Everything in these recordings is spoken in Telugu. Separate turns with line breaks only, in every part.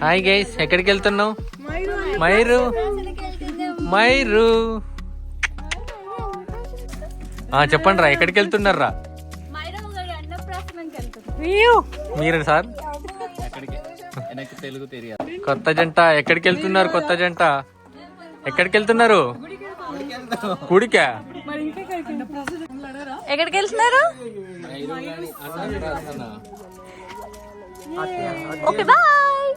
హాయ్ గైస్ ఎక్కడికి వెళ్తున్నావు మైరు. మైరు. ఆ, చెప్పండి రా ఎక్కడికి వెళ్తున్నారా మీరు సార్?
తెలుగు తెలియదు.
కొత్త జంట. ఎక్కడికి వెళ్తున్నారు కొత్త జంట? ఎక్కడికి వెళ్తున్నారు గుడికా
ఎక్కడికి వెళ్తున్నారు okay bye.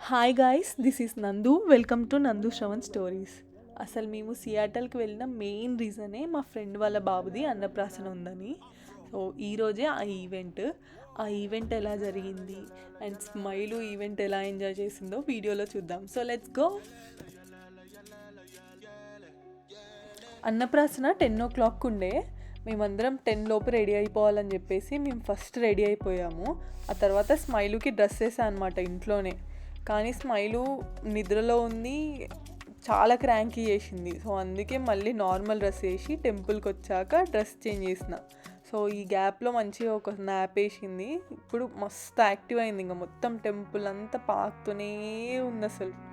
Hi guys this is Nandu. Welcome to Nandu Shravan stories. అసలు మేము సియాటల్కి వెళ్ళిన మెయిన్ రీజనే మా ఫ్రెండ్ వాళ్ళ బాబుది అన్నప్రాసన ఉందని. సో ఈరోజే ఆ ఈవెంట్ ఆ ఈవెంట్ ఎలా జరిగింది? అండ్ స్మైలు ఈవెంట్ ఎలా ఎంజాయ్ చేసిందో వీడియోలో చూద్దాం. సో లెట్స్ గో అన్నప్రాసన టెన్ ఓ క్లాక్ ఉండే. మేమందరం టెన్ లోపు రెడీ అయిపోవాలని చెప్పేసి మేము ఫస్ట్ రెడీ అయిపోయాము. ఆ తర్వాత స్మైలుకి డ్రెస్ వేసా అనమాట ఇంట్లోనే. కానీ స్మైలు నిద్రలో ఉంది చాలా క్రాంకీ చేసింది. సో అందుకే మళ్ళీ నార్మల్ డ్రెస్ వేసి టెంపుల్కి వచ్చాక డ్రెస్ చేంజ్ చేసిన. సో ఈ గ్యాప్లో మంచిగా ఒక స్నాప్ వేసింది. ఇప్పుడు మస్తు యాక్టివ్ అయింది ఇంకా. మొత్తం టెంపుల్ అంతా పాకుతూనే ఉంది అసలు.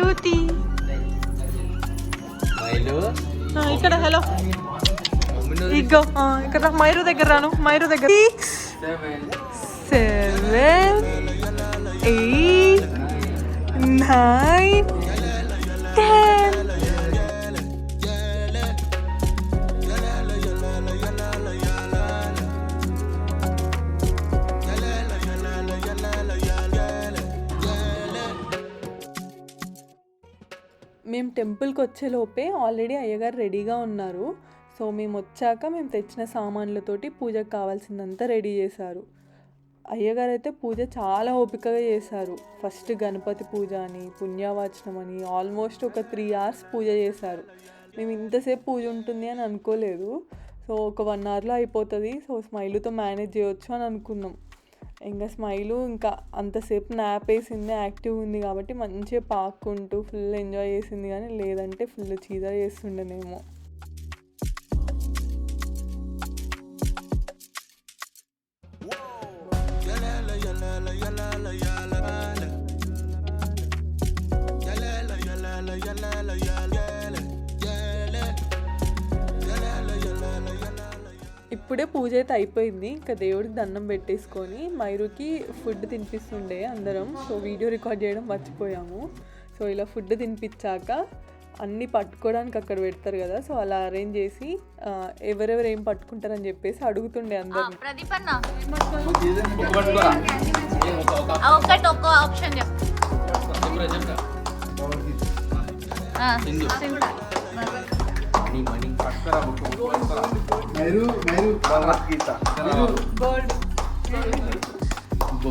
క్యూటీ ఇక్కడ హలో ఇగో ఆ, ఇక్కడ రా, మైరు దగ్గర రాను మైరు దగ్గర సిక్స్ సెవెన్ ఎయిట్ నైన్ మేము టెంపుల్కి వచ్చే లోపే ఆల్రెడీ అయ్యగారు రెడీగా ఉన్నారు. సో మేము వచ్చాక మేము తెచ్చిన సామాన్లతోటి పూజకు కావాల్సిందంతా రెడీ చేశారు. అయ్యగారు అయితే పూజ చాలా ఓపికగా చేశారు. ఫస్ట్ గణపతి పూజ అని పుణ్యవాచనం అని ఆల్మోస్ట్ ఒక త్రీ అవర్స్ పూజ చేశారు. మేము ఇంతసేపు పూజ ఉంటుంది అని అనుకోలేదు. సో ఒక వన్ అవర్లో అయిపోతుంది. సో స్మైలుతో మేనేజ్ చేయొచ్చు అని అనుకున్నాం. ఇంకా స్మైలు ఇంకా అంతసేపు నాప్ వేసింది యాక్టివ్ ఉంది కాబట్టి మంచిగా పాక్కుంటూ ఫుల్ ఎంజాయ్ చేసింది కానీ లేదంటే ఫుల్ చీదా చేస్తుండేనేమో. ఇప్పుడే పూజ అయితే అయిపోయింది ఇంకా దేవుడికి దండం పెట్టేసుకొని మైరుకి ఫుడ్ తినిపిస్తుండే అందరం సో వీడియో రికార్డ్ చేయడం మర్చిపోయాము సో ఇలా ఫుడ్ తినిపించాక అన్నీ పట్టుకోవడానికి అక్కడ పెడతారు కదా సో అలా అరేంజ్ చేసి ఆ, ఎవరెవరు ఏం పట్టుకుంటారని చెప్పేసి అడుగుతుండే అందరిని
ప్రదీప్ అన్న చెప్పు.
మైరు మైరు భగవద్గీత. మైరు.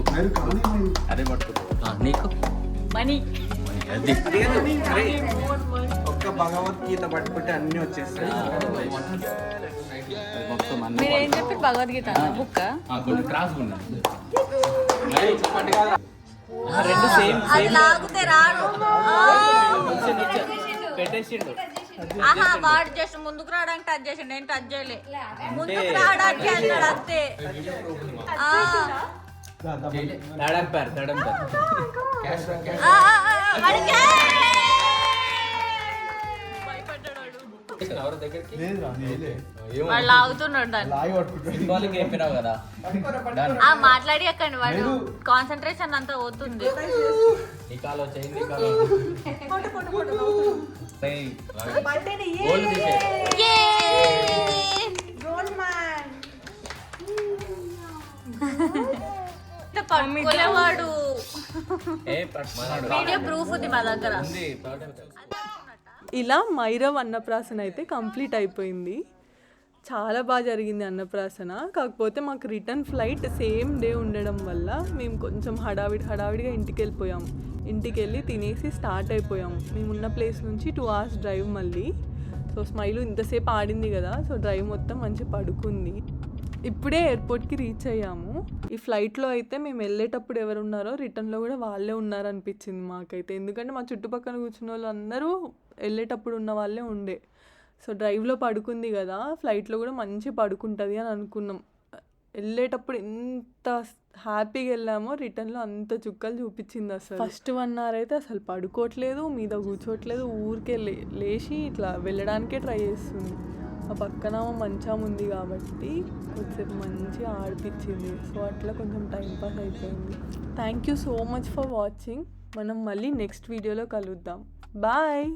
కానీ మైరు.
అదే పట్టుకో నీకు?
మనీ.
అది.
ఒక్క భగవద్గీత పట్టుకుంటే అన్ని వచ్చేస్తాయి.
మీరు ఏం చెప్పారు? భగవద్గీత బుక్
క్రాస్ ఉన్నాయి.
అది లాగితే రాడు
పెట్టేసిండు.
ఆహా వాడు జస్ట్ ముందుకు రావడానికి టచ్ చేసిండు. నేను టచ్ చేయలే. ముందుకు రావడానికి అన్నాడు అంతే. ఆ,
తడంపారు తడంపారు
ఆ, ఆ, ఆ, వాడికి
ఎవరి దగ్గరికి
వాడు లాగుతున్నాడు దాన్ని.
లాగి పట్టుకుంటాడు.
సింబాలిక్ చెప్పినావు కదా?
ఆ మాట్లాడి అక్కండి వాడు కాన్సన్ట్రేషన్ అంతా పోతుంది.
కాలో కాలో. గోల్
వీడియో ప్రూఫ్ ఉంది మా దగ్గర.
ఇలా మైరవ్ అన్నప్రాసన అయితే కంప్లీట్ అయిపోయింది. చాలా బాగా జరిగింది అన్నప్రాసన. కాకపోతే మాకు రిటర్న్ ఫ్లైట్ సేమ్ డే ఉండడం వల్ల మేము కొంచెం హడావిడి హడావిడిగా ఇంటికి వెళ్ళిపోయాం ఇంటికి వెళ్ళి తినేసి స్టార్ట్ అయిపోయాం. మేము ఉన్న ప్లేస్ నుంచి టూ అవర్స్ డ్రైవ్ మళ్ళీ. సో స్మైలు ఇంతసేపు ఆడింది కదా సో డ్రైవ్ మొత్తం మంచిగా పడుకుంది. ఇప్పుడే ఎయిర్పోర్ట్కి రీచ్ అయ్యాము. ఈ ఫ్లైట్లో అయితే మేము వెళ్ళేటప్పుడు ఎవరు ఉన్నారో రిటర్న్లో కూడా వాళ్ళే ఉన్నారనిపించింది మాకైతే. ఎందుకంటే మా చుట్టుపక్కల కూర్చున్న వాళ్ళు అందరూ వెళ్ళేటప్పుడు ఉన్న వాళ్ళే ఉండే. సో డ్రైవ్లో పడుకుంది కదా ఫ్లైట్లో కూడా మంచి పడుకుంటుంది అని అనుకున్నాం. వెళ్ళేటప్పుడు ఎంత హ్యాపీగా వెళ్ళామో రిటర్న్లో అంత చుక్కలు చూపించింది అసలు. ఫస్ట్ వన్ అవర్ అయితే అసలు పడుకోవట్లేదు మీద కూర్చోట్లేదు ఊరికే లే లేచి ఇట్లా వెళ్ళడానికే ట్రై చేస్తుంది. ఆ పక్కన మంచం ఉంది కాబట్టి కొద్దిసేపు మంచిగా ఆడిపించింది. సో అట్లా కొంచెం టైం పాస్ అయిపోయింది. Thank you so much for watching మనం మళ్ళీ నెక్స్ట్ వీడియోలో కలుద్దాం. బాయ్